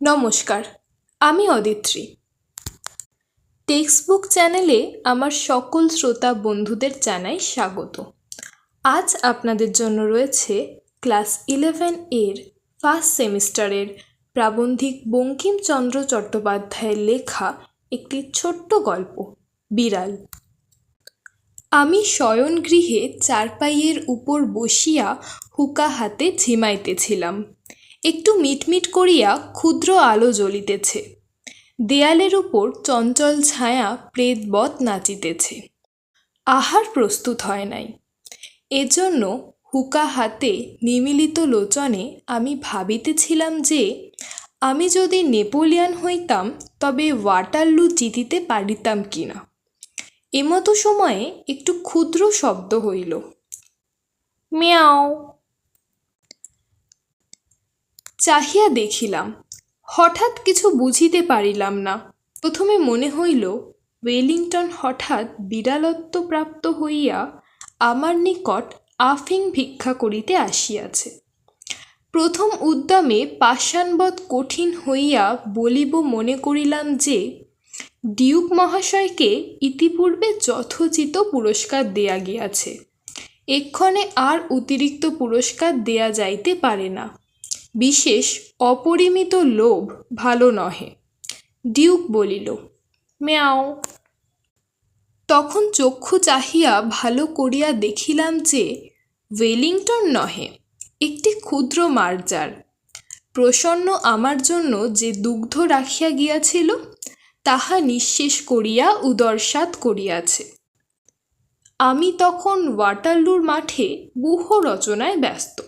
নমস্কার, আমি অদিত্রী। টেক্সটবুক চ্যানেলে আমার সকল শ্রোতা বন্ধুদের জানাই স্বাগত। আজ আপনাদের জন্য রয়েছে ক্লাস ইলেভেন এর ফার্স্ট সেমিস্টারের প্রাবন্ধিক বঙ্কিমচন্দ্র চট্টোপাধ্যায়ের লেখা একটি ছোট্ট গল্প, বিড়াল। আমি শয়নগৃহে চারপাইয়ের উপর বসিয়া হুকা হাতে ঝিমাইতেছিলাম। একটু মিটমিট করিয়া ক্ষুদ্র আলো জ্বলিতেছে। দেয়ালের উপর চঞ্চল ছায়া প্রেতবৎ নাচিতেছে। আহার প্রস্তুত হয় নাই। এজন্য হুকা হাতে নিমিলিত লোচনে আমি ভাবিতেছিলাম যে, আমি যদি নেপোলিয়ান হইতাম, তবে ওয়াটারলু জিতিতে পারিতাম কিনা। এমতো সময়ে একটু ক্ষুদ্র শব্দ হইল। মিয়াও চাহিয়া দেখিলাম। হঠাৎ কিছু বুঝিতে পারিলাম না। প্রথমে মনে হইল, ওয়েলিংটন হঠাৎ বিড়ালত্ব প্রাপ্ত হইয়া আমার নিকট আফিং ভিক্ষা করিতে আসিয়াছে। প্রথম উদ্যমে পাষাণবৎ কঠিন হইয়া বলিব মনে করিলাম যে, ডিউক মহাশয়কে ইতিপূর্বে যথোচিত পুরস্কার দেয়া গিয়াছে। এক্ষণে আর অতিরিক্ত পুরস্কার দেয়া যাইতে পারে না। বিশেষ অপরিমিত লোভ ভালো নহে। ডিউক বলিল, মেয়াও। তখন চক্ষু চাহিয়া ভালো করিয়া দেখিলাম যে ওয়েলিংটন নহে, একটি ক্ষুদ্র মার্জার। প্রসন্ন আমার জন্য যে দুগ্ধ রাখিয়া গিয়াছিল, তাহা নিঃশেষ করিয়া উদরসাৎ করিয়াছে। আমি তখন ওয়াটারলুর মাঠে বুহ রচনায় ব্যস্ত,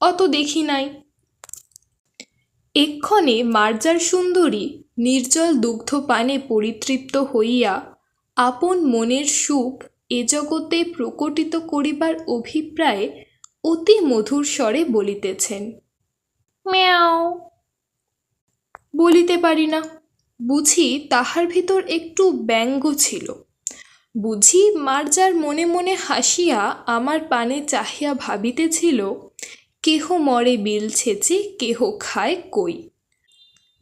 অত দেখি নাই। এক্ষণে মার্জার সুন্দরী নির্জল দুগ্ধপানে পরিতৃপ্ত হইয়া আপন মনের সুখ এ জগতে প্রকটিত করিবার অভিপ্রায়ে অতি মধুর স্বরে বলিতেছেন। মেয়াও। বলিতে পারি না। বুঝি তাহার ভিতর একটু ব্যঙ্গ ছিল। বুঝি মার্জার মনে মনে হাসিয়া আমার পানে চাহিয়া ভাবিতেছিল কেহ মরে বিল ছেচে, কেহ খায় কই?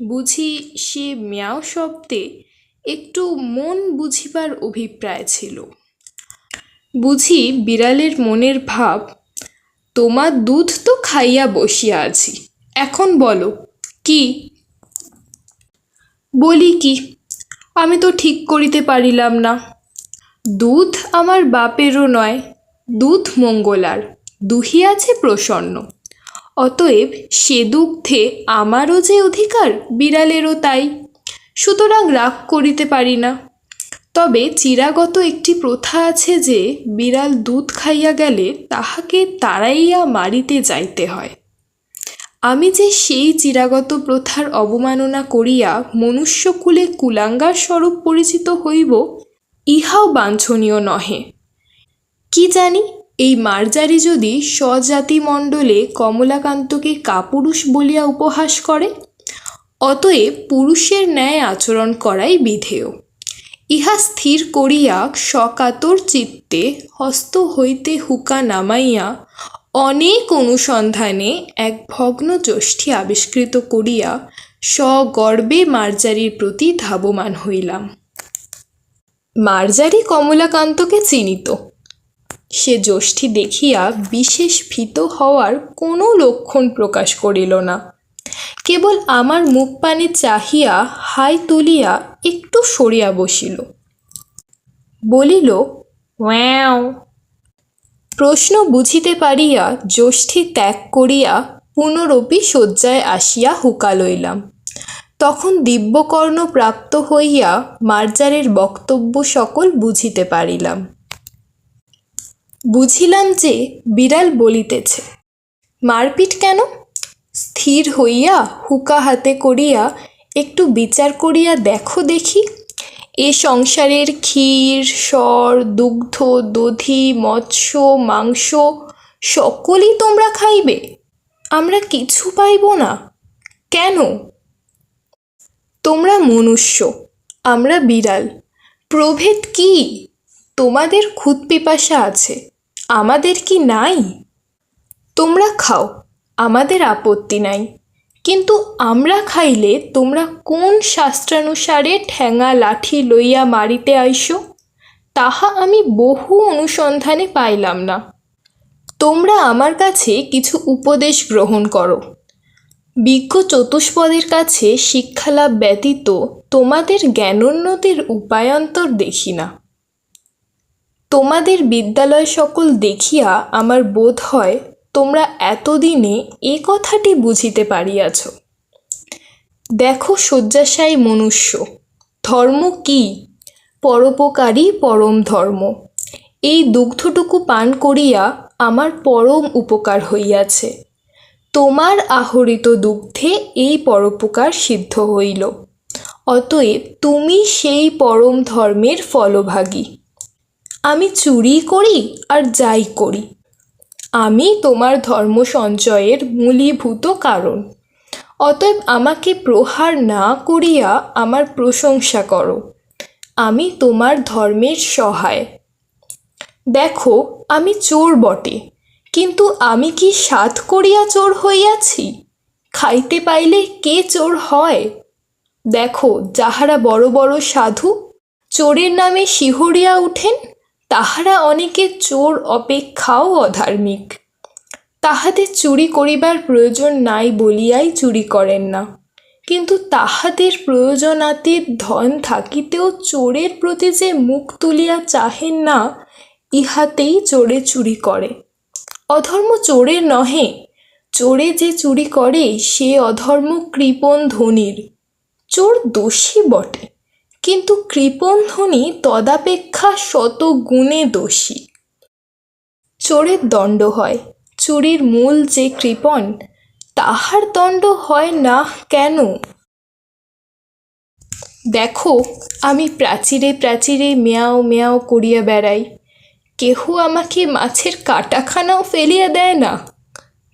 বুঝি সে মিয়াও শব্দে একটু মন বুঝিবার অভিপ্রায় ছিল। বুঝি বিড়ালের মনের ভাব তোমার দুধ তো খাইয়া বসিয়া আছি। এখন বলো, কি? বলি কি, আমি তো ঠিক করিতে পারিলাম না। দুধ আমার বাপেরও নয়, দুধ মঙ্গলার। দুহিয়াছে প্রসন্ন। অতএব সে দুগ্ধে আমারও যে অধিকার, বিড়ালেরও তাই। সুতরাং রাগ করিতে পারি না। তবে চিরাগত একটি প্রথা আছে যে, বিড়াল দুধ খাইয়া গেলে তাহাকে তাড়াইয়া মারিতে যাইতে হয়। আমি যে সেই চিরাগত প্রথার অবমাননা করিয়া মনুষ্যকুলে কুলাঙ্গার স্বরূপ পরিচিত হইব, ইহাও বাঞ্ছনীয় নহে। কি জানি এই মার্জারি যদি স্বজাতিমণ্ডলে কমলাকান্তকে কাপুরুষ বলিয়া উপহাস করে, অতএব পুরুষের ন্যায় আচরণ করাই বিধেয়। ইহা স্থির করিয়া সকাতর চিত্তে হস্ত হইতে হুকা নামাইয়া অনেক অনুসন্ধানে এক ভগ্ন যষ্ঠী আবিষ্কৃত করিয়া সগর্বে মার্জারির প্রতি ধাবমান হইলাম। মার্জারি কমলাকান্তকে চিনিত। সে যষ্ঠী দেখিয়া বিশেষ ভীত হওয়ার কোনো লক্ষণ প্রকাশ করিল না। কেবল আমার মুখ পানে চাহিয়া হাই তুলিয়া একটু সরিয়া বসিল। বলিল, ওয়াও! প্রশ্ন বুঝিতে পারিয়া যষ্ঠী ত্যাগ করিয়া পুনরপি শয্যায় আসিয়া হুকা লইলাম। তখন দিব্যকর্ণ প্রাপ্ত হইয়া মার্জারের বক্তব্য সকল বুঝিতে পারিলাম। বুঝিলাম যে বিড়াল বলিতেছে, মারপিট কেন? স্থির হইয়া হুকা হাতে করিয়া একটু বিচার করিয়া দেখো দেখি, এ সংসারের ক্ষীর স্বর দুগ্ধ, দধি, মৎস্য, মাংস সকলই তোমরা খাইবে, আমরা কিছু পাইব না, কেন? তোমরা মনুষ্য, আমরা বিড়াল, প্রভেদ কি? তোমাদের খুদ পিপাসা আছে। আমাদের কি নাই? তোমরা খাও, আমাদের আপত্তি নাই। কিন্তু আমরা খাইলে তোমরা কোন শাস্ত্রানুসারে ঠ্যাঙা লাঠি লইয়া মারিতে আইসো? তাহা আমি বহু অনুসন্ধানে পাইলাম না। তোমরা আমার কাছে কিছু উপদেশ গ্রহণ করো। বিজ্ঞ চতুষ্পদের কাছে শিক্ষালাভ ব্যতীত তোমাদের জ্ঞানোন্নতির উপায়ান্তর দেখি না। তোমাদের বিদ্যালয় সকল দেখিয়া আমার বোধ হয় তোমরা এতদিনে এ কথাটি বুঝিতে পারিয়াছ। দেখো শয্যাশায়ী মনুষ্য, ধর্ম কি? পরোপকারী পরম ধর্ম। এই দুগ্ধটুকু পান করিয়া আমার পরম উপকার হইয়াছে। তোমার আহরিত দুগ্ধে এই পরোপকার সিদ্ধ হইল। অতএব তুমি সেই পরম ধর্মের ফলভাগী। আমি চুরি করি আর যাই করি। আমি তোমার ধর্ম সঞ্চয়ের মূলীভূত কারণ। অতএব আমাকে প্রহার না করিয়া আমার প্রশংসা করো। আমি তোমার ধর্মের সহায়। দেখো, আমি চোর বটে, কিন্তু আমি কি সাধ করিয়া চোর হইয়াছি? খাইতে পাইলে কে চোর হয়? দেখো, যাহারা বড় বড় সাধু, চোরের নামে শিহরিয়া উঠেন তাহারা অনেকে চোর অপেক্ষাও অধার্মিক। তাহাদের চুরি করিবার প্রয়োজন নাই বলিয়াই চুরি করেন না। কিন্তু তাহাদের প্রয়োজনাতীত ধন থাকিতেও চোরের প্রতি যে মুখ তুলিয়া চাহেন না, ইহাতেই চোরে চুরি করে। অধর্ম চোরের নহে, চোরে যে চুরি করে, সে অধর্ম কৃপণ ধনির। চোর দোষী বটে। কিন্তু কৃপণ ধনী তদাপেক্ষা শত গুণে দোষী। চোরের দণ্ড হয়, চুরির মূল যে কৃপণ, তাহার দণ্ড হয় না কেন? দেখো, আমি প্রাচীরে প্রাচীরে মেয়াও মেয়াও করিয়া বেড়াই, কেহ আমাকে মাছের কাটাখানাও ফেলিয়া দেয় না?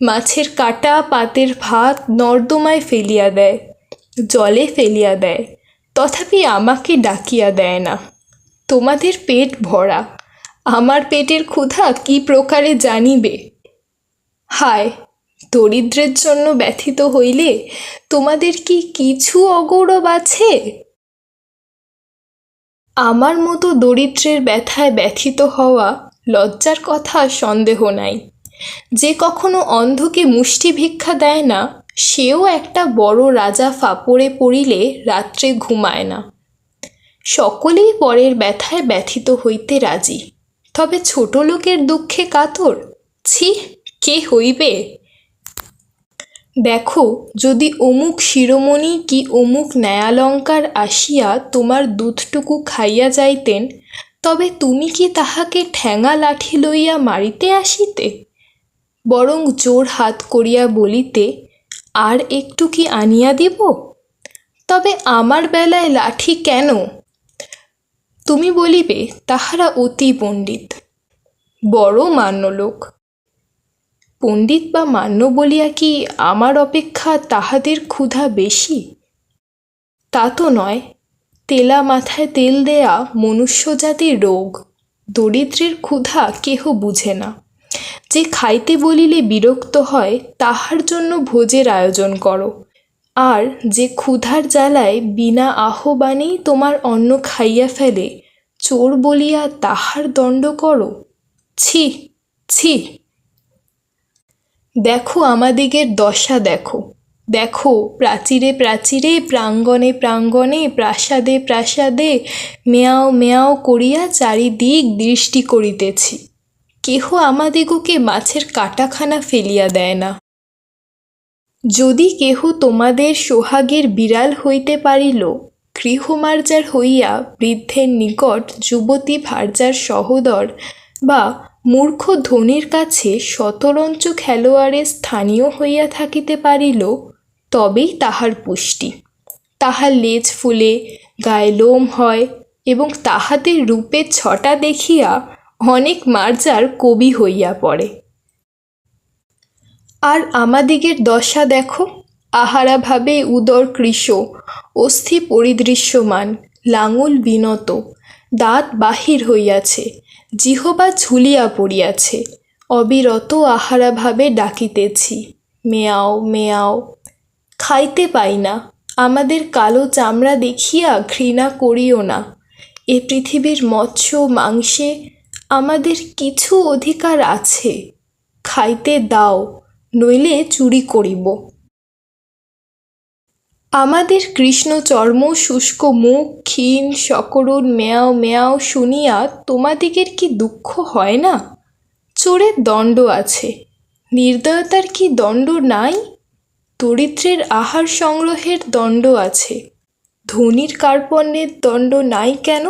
মাছের কাটা পাতের ভাত নর্দমায় ফেলিয়া দেয়, জলে ফেলিয়া দেয় তথাপি আমাকে ডাকিয়া দেয় না। তোমাদের পেট ভরা। আমার পেটের ক্ষুধা কি প্রকারে জানিবে? হায়, দরিদ্রের জন্য ব্যথিত হইলে তোমাদের কি কিছু অগৌরব আছে? আমার মতো দরিদ্রের ব্যথায় ব্যথিত হওয়া লজ্জার কথা সন্দেহ নাই। যে কখনো অন্ধকে মুষ্টি ভিক্ষা দেয় না সেও একটা বড় রাজা ফাপড়ে পড়িলে রাত্রে ঘুমায় না। সকলেই পরের ব্যথায় ব্যথিত হইতে রাজি। তবে ছোট লোকের দুঃখে কাতর? ছি, কে হইবে? দেখো, যদি অমুক শিরোমণি কি অমুক ন্যায়ালঙ্কার আসিয়া তোমার দুধটুকু খাইয়া যাইতেন, তবে তুমি কি তাহাকে ঠ্যাঙা লাঠি লইয়া মারিতে আসিতে? বরং জোর হাত করিয়া বলিতে আর একটু কি আনিয়া দিব? তবে আমার বেলায় লাঠি কেন? তুমি বলিবে, তাহারা অতি পণ্ডিত। বড় মান্য লোক পণ্ডিত বা মান্য বলিয়া কি আমার অপেক্ষা তাহাদের ক্ষুধা বেশি? তা তো নয়, তেলা মাথায় তেল দেয়া মনুষ্যজাতির রোগ, দরিদ্রের ক্ষুধা কেহ বুঝে না। যে খাইতে বলিলে বিরক্ত হয়, তাহার জন্য ভোজের আয়োজন করো। আর যে ক্ষুধার জ্বালায় বিনা আহ্বানেই তোমার অন্ন খাইয়া ফেলে, চোর বলিয়া তাহার দণ্ড করো? ছি ছি। দেখো আমাদিগের দশা দেখো। দেখো প্রাচীরে প্রাচীরে, প্রাঙ্গণে প্রাঙ্গণে, প্রাসাদে প্রাসাদে, মেয়াও মেয়াও করিয়া চারিদিক দৃষ্টি করিতেছি। কেহ আমাদিগকে মাছের কাটাখানা ফেলিয়া দেয় না। যদি কেহ তোমাদের সোহাগের বিড়াল হইতে পারিল, গৃহমার্জার হইয়া বৃদ্ধের নিকট যুবতী ভার্যার সহোদর বা মূর্খ ধনির কাছে শতরঞ্চ খেলোয়াড়ের স্থানীয় হইয়া থাকিতে পারিল, তবেই তাহার পুষ্টি। তাহার লেজ ফুলে, গায়ে লোম হয় এবং তাহাদের রূপের ছটা দেখিয়া অনেক মার্জার কবি হইয়া পড়ে। আর আমাদিগের দশা দেখো, আহারাভাবে উদর কৃশ অস্থি পরিদৃশ্যমান, লাঙল বিনত, দাঁত বাহির হইয়াছে, জিহবা ঝুলিয়া পড়িয়াছে, অবিরত আহারাভাবে ডাকিতেছি, মেয়াও মেয়াও, খাইতে পাই না, আমাদের কালো চামড়া দেখিয়া ঘৃণা করিও না, এ পৃথিবীর মৎস্য, মাংসে আমাদের কিছু অধিকার আছে, খাইতে দাও, নইলে চুরি করিব। আমাদের কৃষ্ণ চর্ম শুষ্ক মুখ, ক্ষীণ সকরুণ মেয়াও মেয়াও শুনিয়া তোমাদিগের কি দুঃখ হয় না? চোরের দণ্ড আছে, নির্দয়তার কি দণ্ড নাই? দরিদ্রের আহার সংগ্রহের দণ্ড আছে, ধনীর কার্পণ্যের দণ্ড নাই কেন?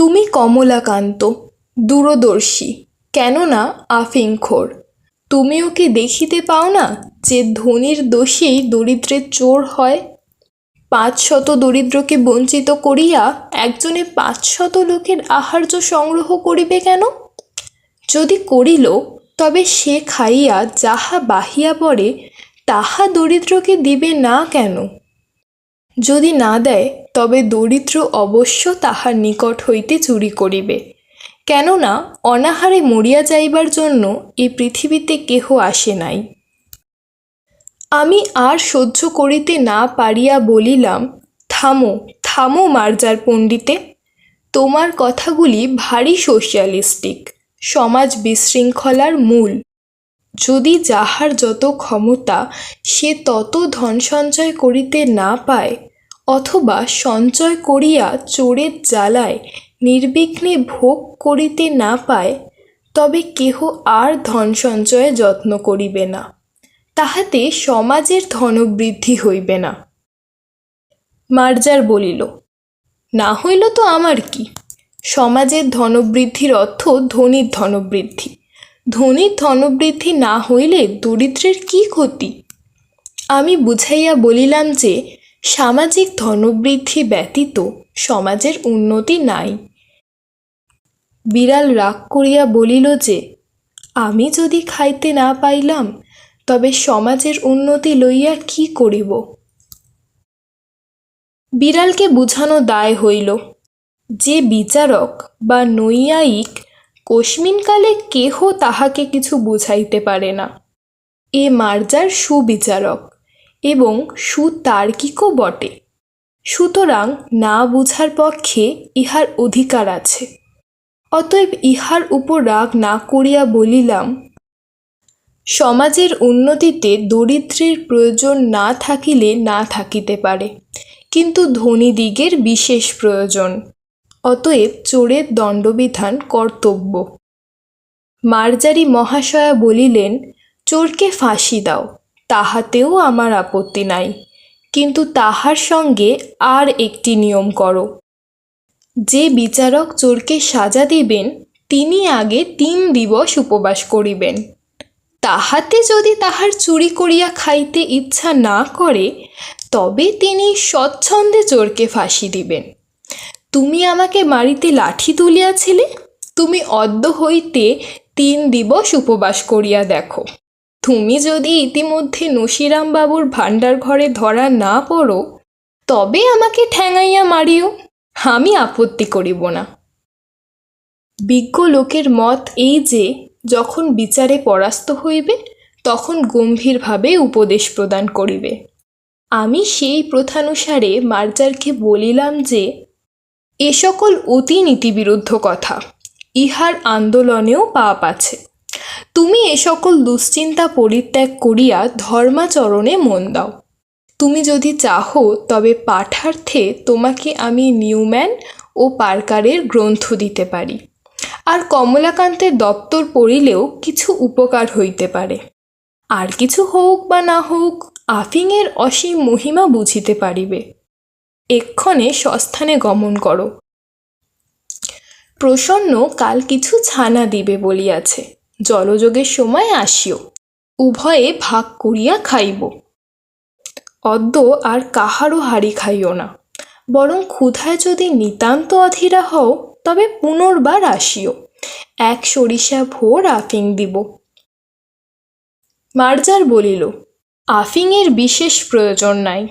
তুমি কমলাকান্ত, দূরদর্শী, কেননা আফিংখোর। তুমিও কি দেখিতে পাও না যে ধনীর দোষেই দরিদ্রের চোর হয়? পাঁচ শত দরিদ্রকে বঞ্চিত করিয়া একজনে পাঁচ শত লোকের আহার্য সংগ্রহ করিবে কেন? যদি করিল, তবে সে খাইয়া যাহা বাহিয়া পড়ে, তাহা দরিদ্রকে দিবে না কেন? যদি না দেয়, তবে দরিদ্র অবশ্য তাহার নিকট হইতে চুরি করিবে। কেননা, অনাহারে মরিয়া যাইবার জন্য এই পৃথিবীতে কেহ আসে নাই। আমি আর সহ্য করিতে না পারিয়া বলিলাম, থামো থামো মার্জার পণ্ডিতে। তোমার কথাগুলি ভারী সোশ্যালিস্টিক, সমাজ বিশৃঙ্খলার মূল। যদি যাহার যত ক্ষমতা, সে তত ধন সঞ্চয় করিতে না পায় অথবা সঞ্চয় করিয়া চোরের জ্বালায় নির্বিঘ্নে ভোগ করিতে না পায়, তবে কেহ আর ধন সঞ্চয়ে যত্ন করিবে না। তাহাতে সমাজের ধনবৃদ্ধি হইবে না। মার্জার বলিল, না হইল তো আমার কি? সমাজের ধনবৃদ্ধির অর্থ ধনীর ধনবৃদ্ধি। ধনীর ধনবৃদ্ধি না হইলে দরিদ্রের কি ক্ষতি? আমি বুঝাইয়া বলিলাম যে সামাজিক ধনবৃদ্ধি ব্যতীত সমাজের উন্নতি নাই। বিড়াল রাগ করিয়া বলিল যে, আমি যদি খাইতে না পাইলাম, তবে সমাজের উন্নতি লইয়া কি করিব? বিড়ালকে বুঝানো দায় হইল, যে বিচারক বা নৈয়ায়িক কস্মিনকালে কেহ তাহাকে কিছু বুঝাইতে পারে না। এ মার্জার সুবিচারক। এবং সুতার্কিকও বটে। সুতরাং না বুঝার পক্ষে ইহার অধিকার আছে। অতএব ইহার উপর রাগ না করিয়া বলিলাম, সমাজের উন্নতিতে দরিদ্রের প্রয়োজন না থাকিলে না থাকিতে পারে, কিন্তু ধনীদিগের বিশেষ প্রয়োজন। অতএব চোরের দণ্ডবিধান কর্তব্য। মার্জারি মহাশয়া বলিলেন, চোরকে ফাঁসি দাও। তাহাতেও আমার আপত্তি নাই। কিন্তু তাহার সঙ্গে আর একটি নিয়ম করো। যে বিচারক চোরকে সাজা দিবেন, তিনি আগে তিন দিবস উপবাস করিবেন। তাহাতে যদি তাহার চুরি করিয়া খাইতে ইচ্ছা না করে, তবে তিনি স্বচ্ছন্দে চোরকে ফাঁসি দিবেন। তুমি আমাকে মারিতে লাঠি তুলিয়াছিলে, তুমি অদ্য হইতে তিন দিবস উপবাস করিয়া দেখো। তুমি যদি ইতিমধ্যে নসিরাম বাবুর ভাণ্ডার ঘরে ধরা না পড়ো, তবে আমাকে ঠ্যাঙাইয়া মারিও, আমি আপত্তি করিব না। বিজ্ঞ লোকের মত এই যে, যখন বিচারে পরাস্ত হইবে, তখন গম্ভীরভাবে উপদেশ প্রদান করিবে। আমি সেই প্রথানুসারে মার্জারকে বলিলাম যে, এ সকল অতি নীতিবিরুদ্ধ কথা, ইহার আন্দোলনেও পাপ আছে। তুমি এ সকল দুশ্চিন্তা পরিত্যাগ করিয়া ধর্মাচরণে মন দাও। তুমি যদি চাহো, তবে পাঠার্থে তোমাকে আমি নিউম্যান ও পার্কারের গ্রন্থ দিতে পারি। আর কমলাকান্তের দপ্তর পড়িলেও কিছু উপকার হইতে পারে। আর কিছু হোক বা না হোক, আফিংয়ের অসীম মহিমা বুঝিতে পারিবে। এক্ষণে সস্থানে গমন করো। প্রসন্ন কাল কিছু ছানা দিবে বলিয়াছে। জলযোগের সময় আসিও, উভয়ে ভাগ করিয়া খাইব। অদ্য আর কাহারও হাড়ি খাইও না, বরং ক্ষুধায় যদি নিতান্ত অধীরা হও, তবে পুনর্বার আসিও, এক সরিষা ভোর আফিং দিব। মার্জার বলিল, আফিংয়ের বিশেষ প্রয়োজন নাই,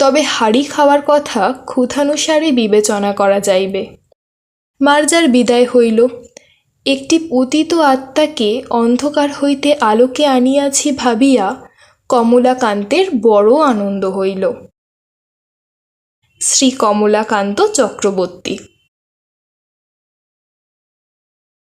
তবে হাড়ি খাওয়ার কথা ক্ষুধানুসারে বিবেচনা করা যাইবে। মার্জার বিদায় হইল একটি পতিত আত্মাকে অন্ধকার হইতে আলোকে আনিয়াছি ভাবিয়া কমলাকান্তের বড় আনন্দ হইল। শ্রী কমলাকান্ত চক্রবর্তী।